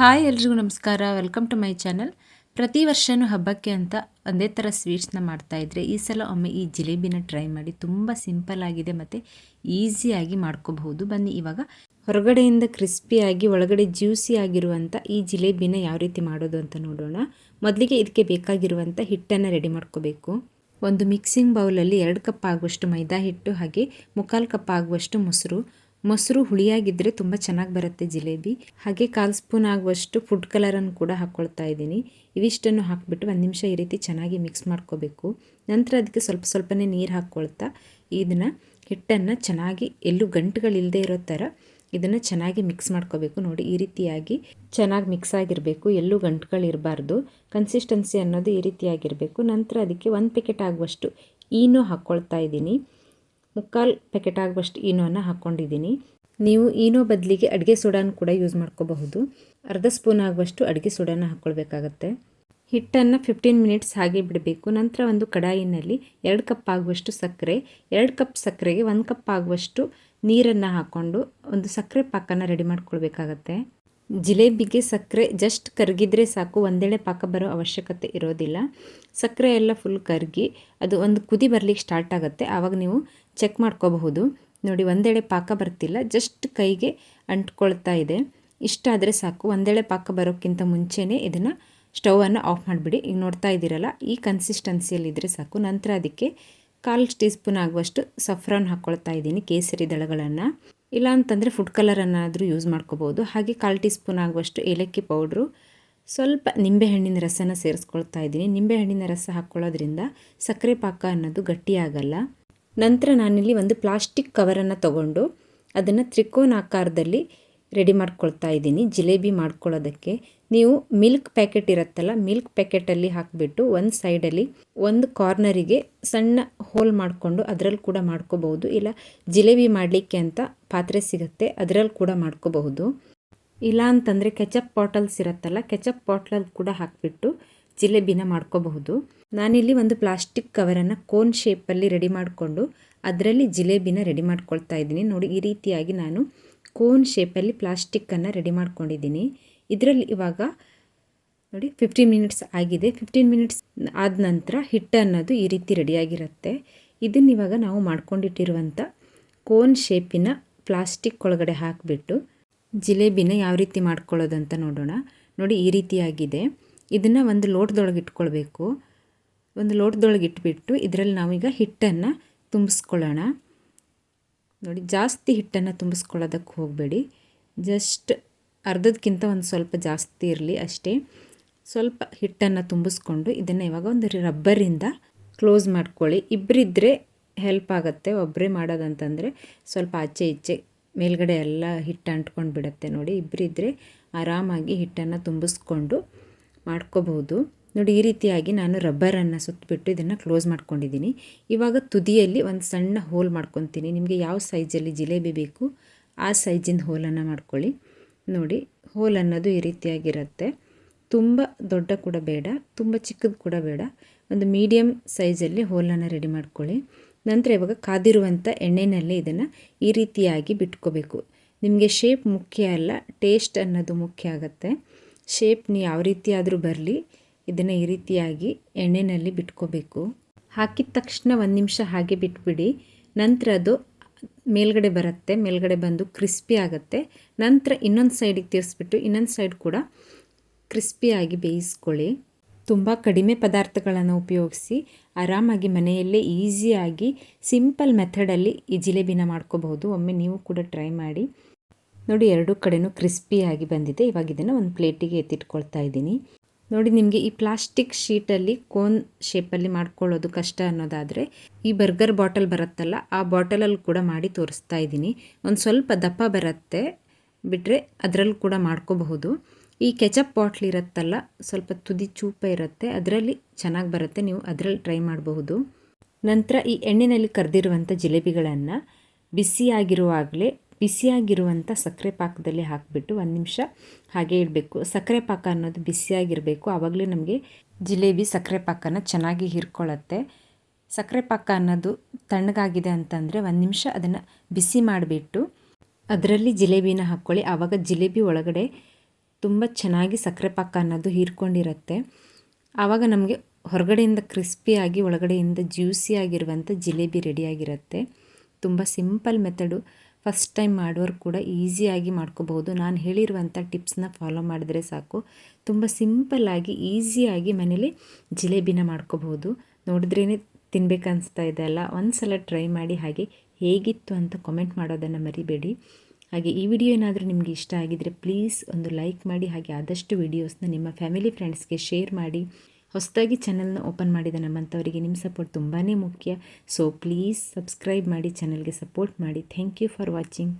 Hi ಎಲ್ರಿಗೂ ನಮಸ್ಕಾರ. Welcome to my channel ಪ್ರತಿ ವರ್ಷವೂ ಹಬ್ಬಕ್ಕೆ ಅಂತ ಒಂದೇ ಥರ ಸ್ವೀಟ್ಸ್ನ ಮಾಡ್ತಾಯಿದ್ರೆ ಈ ಸಲ ಒಮ್ಮೆ ಈ ಜಿಲೇಬಿನ ಟ್ರೈ ಮಾಡಿ ತುಂಬ ಸಿಂಪಲ್ ಆಗಿದೆ ಮತ್ತು ಈಸಿಯಾಗಿ ಮಾಡ್ಕೋಬಹುದು. ಬನ್ನಿ ಇವಾಗ ಹೊರಗಡೆಯಿಂದ ಕ್ರಿಸ್ಪಿಯಾಗಿ ಒಳಗಡೆ ಜ್ಯೂಸಿ ಆಗಿರುವಂಥ ಈ ಜಿಲೇಬಿನ ಯಾವ ರೀತಿ ಮಾಡೋದು ಅಂತ ನೋಡೋಣ. ಮೊದಲಿಗೆ ಇದಕ್ಕೆ ಬೇಕಾಗಿರುವಂಥ ಹಿಟ್ಟನ್ನು ರೆಡಿ ಮಾಡ್ಕೋಬೇಕು. ಒಂದು ಮಿಕ್ಸಿಂಗ್ ಬೌಲಲ್ಲಿ ಎರಡು ಕಪ್ ಆಗುವಷ್ಟು ಮೈದಾ ಹಿಟ್ಟು ಹಾಗೆ ಮುಕ್ಕಾಲು ಕಪ್ ಆಗುವಷ್ಟು ಮೊಸರು ಮೊಸರು ಹುಳಿಯಾಗಿದ್ದರೆ ತುಂಬ ಚೆನ್ನಾಗಿ ಬರುತ್ತೆ ಜಿಲೇಬಿ. ಹಾಗೆ ಕಾಲು ಸ್ಪೂನ್ ಆಗುವಷ್ಟು ಫುಡ್ ಕಲರನ್ನು ಕೂಡ ಹಾಕ್ಕೊಳ್ತಾ ಇದ್ದೀನಿ. ಇವಿಷ್ಟನ್ನು ಹಾಕಿಬಿಟ್ಟು ಒಂದು ನಿಮಿಷ ಈ ರೀತಿ ಚೆನ್ನಾಗಿ ಮಿಕ್ಸ್ ಮಾಡ್ಕೋಬೇಕು. ನಂತರ ಅದಕ್ಕೆ ಸ್ವಲ್ಪ ಸ್ವಲ್ಪನೇ ನೀರು ಹಾಕ್ಕೊಳ್ತಾ ಇದನ್ನು ಹಿಟ್ಟನ್ನು ಚೆನ್ನಾಗಿ ಎಲ್ಲೂ ಗಂಟುಗಳಿಲ್ಲದೆ ಇರೋ ಥರ ಇದನ್ನು ಚೆನ್ನಾಗಿ ಮಿಕ್ಸ್ ಮಾಡ್ಕೋಬೇಕು. ನೋಡಿ ಈ ರೀತಿಯಾಗಿ ಚೆನ್ನಾಗಿ ಮಿಕ್ಸ್ ಆಗಿರಬೇಕು. ಎಲ್ಲೂ ಗಂಟುಗಳಿರಬಾರ್ದು ಕನ್ಸಿಸ್ಟೆನ್ಸಿ ಅನ್ನೋದು ಈ ರೀತಿಯಾಗಿರಬೇಕು. ನಂತರ ಅದಕ್ಕೆ ಒಂದು ಪ್ಯಾಕೆಟ್ ಆಗುವಷ್ಟು ಈನೋ ಹಾಕ್ಕೊಳ್ತಾ ಇದ್ದೀನಿ. ಮುಕ್ಕಾಲು ಪ್ಯಾಕೆಟ್ ಆಗುವಷ್ಟು ಈನೋನ ಹಾಕ್ಕೊಂಡಿದ್ದೀನಿ ನೀವು ಈನೋ ಬದಲಿಗೆ ಅಡುಗೆ ಸೋಡಾನ ಕೂಡ ಯೂಸ್ ಮಾಡ್ಕೋಬಹುದು. ಅರ್ಧ ಸ್ಪೂನ್ ಆಗುವಷ್ಟು ಅಡುಗೆ ಸೋಡಾನ ಹಾಕ್ಕೊಳ್ಬೇಕಾಗತ್ತೆ ಹಿಟ್ಟನ್ನು ಫಿಫ್ಟೀನ್ ಮಿನಿಟ್ಸ್ ಹಾಗೆ ಬಿಡಬೇಕು. ನಂತರ ಒಂದು ಕಡಾಯಿನಲ್ಲಿ ಎರಡು ಕಪ್ ಆಗುವಷ್ಟು ಸಕ್ಕರೆ ಎರಡು ಕಪ್ ಸಕ್ಕರೆಗೆ ಒಂದು ಕಪ್ ಆಗುವಷ್ಟು ನೀರನ್ನು ಹಾಕ್ಕೊಂಡು ಒಂದು ಸಕ್ಕರೆ ಪಾಕನ ರೆಡಿ ಮಾಡ್ಕೊಳ್ಬೇಕಾಗತ್ತೆ. ಜಿಲೇಬಿಗೆ ಸಕ್ಕರೆ ಜಸ್ಟ್ ಕರಗಿದ್ರೆ ಸಾಕು, ಒಂದೇಳೆ ಪಾಕ ಬರೋ ಅವಶ್ಯಕತೆ ಇರೋದಿಲ್ಲ. ಸಕ್ಕರೆ ಎಲ್ಲ ಫುಲ್ ಕರಗಿ, ಅದು ಒಂದು ಕುದಿ ಬರಲಿಕ್ಕೆ ಸ್ಟಾರ್ಟ್ ಆಗುತ್ತೆ. ಆವಾಗ ನೀವು ಚೆಕ್ ಮಾಡ್ಕೋಬಹುದು. ನೋಡಿ, ಒಂದೆಳೆ ಪಾಕ ಬರ್ತಿಲ್ಲ. ಜಸ್ಟ್ ಕೈಗೆ ಅಂಟ್ಕೊಳ್ತಾ ಇದೆ. ಇಷ್ಟಾದರೆ ಸಾಕು. ಒಂದೆಳೆ ಪಾಕ ಬರೋಕ್ಕಿಂತ ಮುಂಚೆನೇ ಇದನ್ನು ಸ್ಟವನ್ನು ಆಫ್ ಮಾಡಿಬಿಡಿ. ಈಗ ನೋಡ್ತಾ ಇದ್ದೀರಲ್ಲ, ಈ ಕನ್ಸಿಸ್ಟೆನ್ಸಿಯಲ್ಲಿದ್ದರೆ ಸಾಕು. ನಂತರ ಅದಕ್ಕೆ ಕಾಲು ಟೀ ಸ್ಪೂನ್ ಆಗುವಷ್ಟು ಸಫ್ರಾನ್ ಹಾಕ್ಕೊಳ್ತಾ ಇದ್ದೀನಿ, ಕೇಸರಿ ದಳಗಳನ್ನು. ಇಲ್ಲ ಅಂತಂದರೆ ಫುಡ್ ಕಲರನ್ನಾದರೂ ಯೂಸ್ ಮಾಡ್ಕೋಬೋದು ಹಾಗೆ ಕಾಲು ಟೀ ಸ್ಪೂನ್ ಆಗುವಷ್ಟು ಏಲಕ್ಕಿ ಪೌಡ್ರು. ಸ್ವಲ್ಪ ನಿಂಬೆಹಣ್ಣಿನ ರಸನ ಸೇರಿಸ್ಕೊಳ್ತಾ ಇದ್ದೀನಿ. ನಿಂಬೆಹಣ್ಣಿನ ರಸ ಹಾಕ್ಕೊಳ್ಳೋದ್ರಿಂದ ಸಕ್ಕರೆ ಪಾಕ ಅನ್ನೋದು ಗಟ್ಟಿಯಾಗಲ್ಲ. ನಂತರ ನಾನಿಲ್ಲಿ ಒಂದು ಪ್ಲಾಸ್ಟಿಕ್ ಕವರನ್ನು ತಗೊಂಡು ಅದನ್ನು ತ್ರಿಕೋನ ಆಕಾರದಲ್ಲಿ ರೆಡಿ ಮಾಡ್ಕೊಳ್ತಾ ಇದ್ದೀನಿ, ಜಿಲೇಬಿ ಮಾಡ್ಕೊಳ್ಳೋದಕ್ಕೆ. ನೀವು ಮಿಲ್ಕ್ ಪ್ಯಾಕೆಟ್ ಇರುತ್ತಲ್ಲ, ಮಿಲ್ಕ್ ಪ್ಯಾಕೆಟಲ್ಲಿ ಹಾಕಿಬಿಟ್ಟು ಒಂದು ಸೈಡಲ್ಲಿ ಒಂದು ಕಾರ್ನರಿಗೆ ಸಣ್ಣ ಹೋಲ್ ಮಾಡಿಕೊಂಡು ಅದರಲ್ಲಿ ಕೂಡ ಮಾಡ್ಕೋಬಹುದು, ಇಲ್ಲ ಜಿಲೇಬಿ ಮಾಡಲಿಕ್ಕೆ ಅಂತ ಪಾತ್ರೆ ಸಿಗುತ್ತೆ ಅದರಲ್ಲಿ ಕೂಡ ಮಾಡ್ಕೋಬಹುದು. ಇಲ್ಲ ಅಂತಂದರೆ ಕೆಚಪ್ ಬಾಟಲ್ಸ್ ಇರುತ್ತಲ್ಲ, ಕೆಚಪ್ ಬಾಟ್ಲಲ್ಲಿ ಕೂಡ ಹಾಕಿಬಿಟ್ಟು ಜಿಲೇಬಿನ ಮಾಡ್ಕೋಬಹುದು. ನಾನಿಲ್ಲಿ ಒಂದು ಪ್ಲಾಸ್ಟಿಕ್ ಕವರನ್ನು ಕೋನ್ ಶೇಪಲ್ಲಿ ರೆಡಿ ಮಾಡಿಕೊಂಡು ಅದರಲ್ಲಿ ಜಿಲೇಬಿನ ರೆಡಿ ಮಾಡ್ಕೊಳ್ತಾ ಇದ್ದೀನಿ. ನೋಡಿ, ಈ ರೀತಿಯಾಗಿ ನಾನು ಕೋನ್ ಶೇಪಲ್ಲಿ ಪ್ಲಾಸ್ಟಿಕ್ಕನ್ನು ರೆಡಿ ಮಾಡ್ಕೊಂಡಿದ್ದೀನಿ. ಇದರಲ್ಲಿ ಇವಾಗ ನೋಡಿ, ಫಿಫ್ಟೀನ್ ಮಿನಿಟ್ಸ್ ಆಗಿದೆ. ಫಿಫ್ಟೀನ್ ಮಿನಿಟ್ಸ್ ಆದ ನಂತರ ಹಿಟ್ಟು ಅನ್ನೋದು ಈ ರೀತಿ ರೆಡಿಯಾಗಿರುತ್ತೆ ಇದನ್ನ ಇವಾಗ ನಾವು ಮಾಡ್ಕೊಂಡಿಟ್ಟಿರುವಂಥ ಕೋನ್ ಶೇಪಿನ ಪ್ಲಾಸ್ಟಿಕ್ ಒಳಗಡೆ ಹಾಕಿಬಿಟ್ಟು ಜಿಲೇಬಿನ ಯಾವ ರೀತಿ ಮಾಡ್ಕೊಳ್ಳೋದು ಅಂತ ನೋಡೋಣ. ನೋಡಿ, ಈ ರೀತಿಯಾಗಿದೆ. ಇದನ್ನು ಒಂದು ಲೋಟದೊಳಗೆ ಇಟ್ಕೊಳ್ಬೇಕು. ಒಂದು ಲೋಟದೊಳಗೆ ಇಟ್ಬಿಟ್ಟು ಇದರಲ್ಲಿ ನಾವೀಗ ಹಿಟ್ಟನ್ನು ತುಂಬಿಸ್ಕೊಳ್ಳೋಣ. ನೋಡಿ, ಜಾಸ್ತಿ ಹಿಟ್ಟನ್ನು ತುಂಬಿಸ್ಕೊಳ್ಳೋದಕ್ಕೆ ಹೋಗಬೇಡಿ. ಜಸ್ಟ್ ಅರ್ಧದಕ್ಕಿಂತ ಒಂದು ಸ್ವಲ್ಪ ಜಾಸ್ತಿ ಇರಲಿ ಅಷ್ಟೇ. ಸ್ವಲ್ಪ ಹಿಟ್ಟನ್ನು ತುಂಬಿಸ್ಕೊಂಡು ಇದನ್ನು ಇವಾಗ ಒಂದು ರಬ್ಬರಿಂದ ಕ್ಲೋಸ್ ಮಾಡ್ಕೊಳ್ಳಿ. ಇಬ್ಬರಿದ್ದರೆ ಹೆಲ್ಪ್ ಆಗುತ್ತೆ. ಒಬ್ಬರೇ ಮಾಡೋದಂತಂದರೆ ಸ್ವಲ್ಪ ಆಚೆ ಈಚೆ ಮೇಲ್ಗಡೆ ಎಲ್ಲ ಹಿಟ್ಟು ಅಂಟ್ಕೊಂಡು ಬಿಡುತ್ತೆ ನೋಡಿ. ಇಬ್ಬರಿದ್ದರೆ ಆರಾಮಾಗಿ ಹಿಟ್ಟನ್ನು ತುಂಬಿಸ್ಕೊಂಡು ಮಾಡ್ಕೋಬಹುದು. ನೋಡಿ, ಈ ರೀತಿಯಾಗಿ ನಾನು ರಬ್ಬರನ್ನು ಸುತ್ತಬಿಟ್ಟು ಇದನ್ನು ಕ್ಲೋಸ್ ಮಾಡ್ಕೊಂಡಿದ್ದೀನಿ. ಇವಾಗ ತುದಿಯಲ್ಲಿ ಒಂದು ಸಣ್ಣ ಹೋಲ್ ಮಾಡ್ಕೊತೀನಿ. ನಿಮಗೆ ಯಾವ ಸೈಜಲ್ಲಿ ಜಿಲೇಬಿ ಬೇಕು, ಆ ಸೈಜಿನ ಹೋಲನ್ನು ಮಾಡ್ಕೊಳ್ಳಿ. ನೋಡಿ ಹೋಲ್ ಅನ್ನೋದು ಈ ರೀತಿಯಾಗಿರುತ್ತೆ. ತುಂಬ ದೊಡ್ಡ ಕೂಡ ಬೇಡ, ತುಂಬ ಚಿಕ್ಕದು ಕೂಡ ಬೇಡ. ಒಂದು ಮೀಡಿಯಮ್ ಸೈಜಲ್ಲಿ ಹೋಲನ್ನು ರೆಡಿ ಮಾಡ್ಕೊಳ್ಳಿ. ನಂತರ ಇವಾಗ ಕಾದಿರುವಂಥ ಎಣ್ಣೆಯಲ್ಲಿ ಇದನ್ನು ಈ ರೀತಿಯಾಗಿ ಬಿಟ್ಕೋಬೇಕು. ನಿಮಗೆ ಶೇಪ್ ಮುಖ್ಯ ಅಲ್ಲ ಟೇಸ್ಟ್ ಅನ್ನೋದು ಮುಖ್ಯ ಆಗುತ್ತೆ. ಶೇಪ್ ನೀವು ಯಾವ ರೀತಿ ಆದರೂ ಬರಲಿ, ಇದನ್ನು ಈ ರೀತಿಯಾಗಿ ಎಣ್ಣೆಯಲ್ಲಿ ಬಿಟ್ಕೋಬೇಕು. ಹಾಕಿದ ತಕ್ಷಣ ಒಂದು ನಿಮಿಷ ಹಾಗೆ ಬಿಟ್ಬಿಡಿ. ನಂತರ ಅದು ಮೇಲ್ಗಡೆ ಬರುತ್ತೆ, ಮೇಲ್ಗಡೆ ಬಂದು ಕ್ರಿಸ್ಪಿ ಆಗುತ್ತೆ. ನಂತರ ಇನ್ನೊಂದು ಸೈಡಿಗೆ ತಿರ್ಸ್ಬಿಟ್ಟು ಇನ್ನೊಂದು ಸೈಡ್ ಕೂಡ ಕ್ರಿಸ್ಪಿಯಾಗಿ ಬೇಯಿಸ್ಕೊಳ್ಳಿ. ತುಂಬ ಕಡಿಮೆ ಪದಾರ್ಥಗಳನ್ನು ಉಪಯೋಗಿಸಿ ಆರಾಮಾಗಿ ಮನೆಯಲ್ಲೇ ಈಸಿಯಾಗಿ ಸಿಂಪಲ್ ಮೆಥಡಲ್ಲಿ ಈ ಜಿಲೇಬಿನ ಮಾಡ್ಕೋಬಹುದು. ಒಮ್ಮೆ ನೀವು ಕೂಡ ಟ್ರೈ ಮಾಡಿ. ನೋಡಿ, ಎರಡೂ ಕಡೆಯೂ ಕ್ರಿಸ್ಪಿಯಾಗಿ ಬಂದಿದೆ. ಇವಾಗ ಇದನ್ನು ಒಂದು ಪ್ಲೇಟಿಗೆ ಎತ್ತಿಟ್ಕೊಳ್ತಾ ಇದ್ದೀನಿ. ನೋಡಿ, ನಿಮಗೆ ಈ ಪ್ಲಾಸ್ಟಿಕ್ ಶೀಟಲ್ಲಿ ಕೋನ್ ಶೇಪಲ್ಲಿ ಮಾಡ್ಕೊಳ್ಳೋದು ಕಷ್ಟ ಅನ್ನೋದಾದರೆ, ಈ ಬರ್ಗರ್ ಬಾಟಲ್ ಬರುತ್ತಲ್ಲ, ಆ ಬಾಟಲಲ್ಲಿ ಕೂಡ ಮಾಡಿ ತೋರಿಸ್ತಾ ಇದ್ದೀನಿ. ಒಂದು ಸ್ವಲ್ಪ ದಪ್ಪ ಬರುತ್ತೆ ಬಿಟ್ಟರೆ ಅದರಲ್ಲಿ ಕೂಡ ಮಾಡ್ಕೋಬಹುದು. ಈ ಕೆಚಪ್ ಬಾಟ್ಲ್ ಇರುತ್ತಲ್ಲ, ಸ್ವಲ್ಪ ತುದಿ ಚೂಪ ಇರುತ್ತೆ, ಅದರಲ್ಲಿ ಚೆನ್ನಾಗಿ ಬರುತ್ತೆ, ನೀವು ಅದರಲ್ಲಿ ಟ್ರೈ ಮಾಡಬಹುದು. ನಂತರ ಈ ಎಣ್ಣೆಯಲ್ಲಿ ಕರೆದಿರುವಂಥ ಜಿಲೇಬಿಗಳನ್ನು ಬಿಸಿಯಾಗಿರುವಾಗಲೇ ಬಿಸಿಯಾಗಿರುವಂಥ ಸಕ್ಕರೆ ಪಾಕದಲ್ಲಿ ಹಾಕಿಬಿಟ್ಟು ಒಂದು ನಿಮಿಷ ಹಾಗೆ ಇಡಬೇಕು. ಸಕ್ಕರೆ ಪಾಕ ಅನ್ನೋದು ಬಿಸಿಯಾಗಿರಬೇಕು. ಆವಾಗಲೇ ನಮಗೆ ಜಿಲೇಬಿ ಸಕ್ಕರೆ ಪಾಕನ ಚೆನ್ನಾಗಿ ಹಿರ್ಕೊಳ್ಳುತ್ತೆ ಸಕ್ಕರೆ ಪಾಕ ಅನ್ನೋದು ತಣ್ಣಗಾಗಿದೆ ಅಂತಂದರೆ ಒಂದು ನಿಮಿಷ ಅದನ್ನು ಬಿಸಿ ಮಾಡಿಬಿಟ್ಟು ಅದರಲ್ಲಿ ಜಿಲೇಬಿನ ಹಾಕ್ಕೊಳ್ಳಿ. ಆವಾಗ ಜಿಲೇಬಿ ಒಳಗಡೆ ತುಂಬ ಚೆನ್ನಾಗಿ ಸಕ್ಕರೆ ಪಾಕ ಅನ್ನೋದು ಹೀರ್ಕೊಂಡಿರುತ್ತೆ. ಆವಾಗ ನಮಗೆ ಹೊರಗಡೆಯಿಂದ ಕ್ರಿಸ್ಪಿಯಾಗಿ ಒಳಗಡೆಯಿಂದ ಜ್ಯೂಸಿಯಾಗಿರುವಂಥ ಜಿಲೇಬಿ ರೆಡಿಯಾಗಿರುತ್ತೆ ತುಂಬ ಸಿಂಪಲ್ ಮೆಥಡು. ಫಸ್ಟ್ ಟೈಮ್ ಮಾಡೋರು ಕೂಡ ಈಸಿಯಾಗಿ ಮಾಡ್ಕೋಬಹುದು. ನಾನು ಹೇಳಿರುವಂಥ ಟಿಪ್ಸ್ನ ಫಾಲೋ ಮಾಡಿದ್ರೆ ಸಾಕು. ತುಂಬ ಸಿಂಪಲ್ಲಾಗಿ ಈಸಿಯಾಗಿ ಮನೇಲಿ ಜಿಲೇಬಿನ ಮಾಡ್ಕೋಬಹುದು. ನೋಡಿದ್ರೇ ತಿನ್ಬೇಕನ್ನಿಸ್ತಾ ಇದೆ ಅಲ್ಲ? ಒಂದು ಸಲ ಟ್ರೈ ಮಾಡಿ ಹಾಗೆ ಹೇಗಿತ್ತು ಅಂತ ಕಾಮೆಂಟ್ ಮಾಡೋದನ್ನು ಮರಿಬೇಡಿ. ಹಾಗೆ ಈ ವಿಡಿಯೋ ಏನಾದರೂ ನಿಮಗೆ ಇಷ್ಟ ಆಗಿದರೆ ಪ್ಲೀಸ್ ಒಂದು ಲೈಕ್ ಮಾಡಿ, ಹಾಗೆ ಆದಷ್ಟು ವಿಡಿಯೋಸ್ನ ನಿಮ್ಮ ಫ್ಯಾಮಿಲಿ ಫ್ರೆಂಡ್ಸ್ಗೆ ಶೇರ್ ಮಾಡಿ. ಹೊಸದಾಗಿ ಚಾನಲ್ನ ಓಪನ್ ಮಾಡಿದ ನಮ್ಮಂಥವರಿಗೆ ನಿಮ್ಮ ಸಪೋರ್ಟ್ ತುಂಬಾ ಮುಖ್ಯ. ಸೊ ಪ್ಲೀಸ್ ಸಬ್ಸ್ಕ್ರೈಬ್ ಮಾಡಿ ಚಾನಲ್ಗೆ ಸಪೋರ್ಟ್ ಮಾಡಿ. Thank you for watching